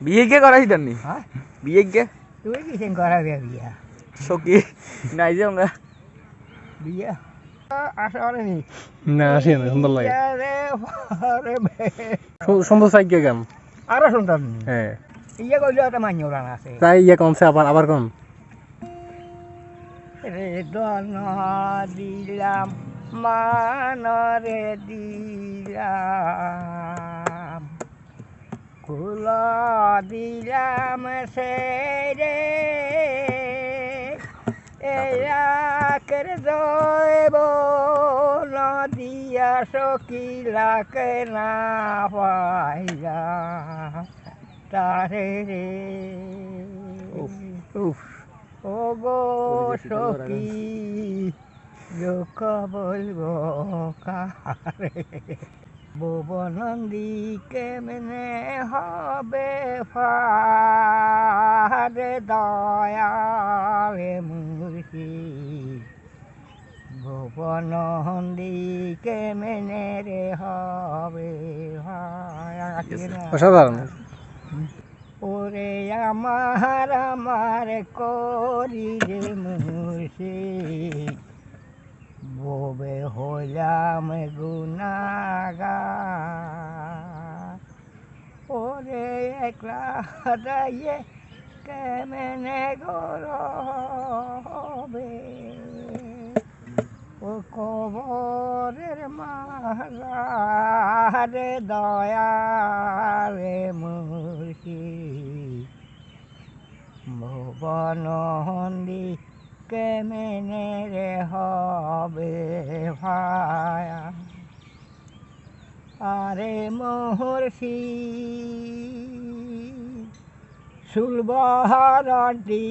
বিয়ে কে করাইছি তার নি হ্যাঁ? বিয়ে কে? তুই কিসেন করাবে বিয়া? সকি নাই যে আমরা। বিয়া? নি না আসি না সুন্দর লাগে। বিয়া রে পরে বে- সু- সুন্দর চাই কে গান আরও হ্যাঁ। ইয়ে কইলে একটা মান্য রান আছে। তাই ইয়ে কমছে আবার আবার কম? রে দন দিলাম মান রে দিলাম। কুল দিলাম সে রে। এলাকের জৈব নদিয়া সকিলাকে না পাইলা তারে রে। ও গো সখী লোক বলব কারে ভুবনন্দী কেমনে হবে ফারে দয়ালে মুর্শি ভুবনন্দী কেমনে রে হবে অসাধারণ। ওরে আমার আমার করি রে মুর্শি ববে হইলাম গুনাগার ওরে একলা দাইয়ে কেমনে গরবে? ও কবরের মারে দয়ালে মুর্শি। ভুবন হন্দি কেমনে রে হবে ভায়া। আরে মহর্ষি সুলবহারটি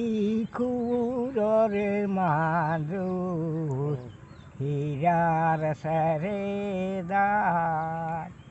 কুরে মাদু হীরার সরে দার